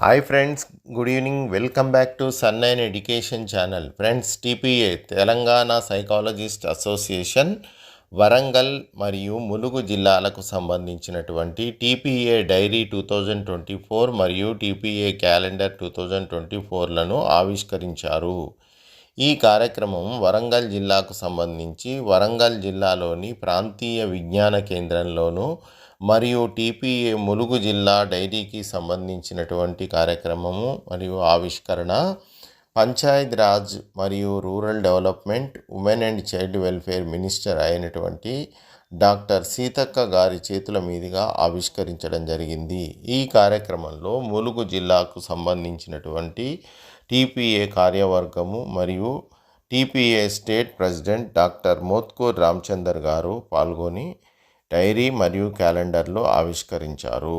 Hi friends good evening. Welcome back to Sun nine education channel. Friends TPA Telangana psychologist association Warangal మరియు ములుగు జిల్లాలకు సంబంధించినటువంటి TPA diary two thousand twenty four మరియు TPA calendar two thousand twenty ఫోర్లను ఆవిష్కరించారు. ఈ కార్యక్రమం వరంగల్ జిల్లాకు సంబంధించి వరంగల్ జిల్లాలోని ప్రాంతీయ విజ్ఞాన కేంద్రంలోనూ మరియు టీపీఏ ములుగు జిల్లా డైరీకి సంబంధించినటువంటి కార్యక్రమము మరియు ఆవిష్కరణ పంచాయత్ రాజ్ మరియు rural development women and child welfare minister అయినటువంటి డాక్టర్ సీతక్క గారి చేతుల మీదుగా ఆవిష్కరించడం జరిగింది. ఈ కార్యక్రమంలో ములుగు జిల్లాకు సంబంధించినటువంటి టీపీఏ కార్యవర్గము మరియు TPA state president doctor Mothkur Ramachandar గారు పాల్గొని డైరీ మరియు క్యాలెండర్లు ఆవిష్కరించారు.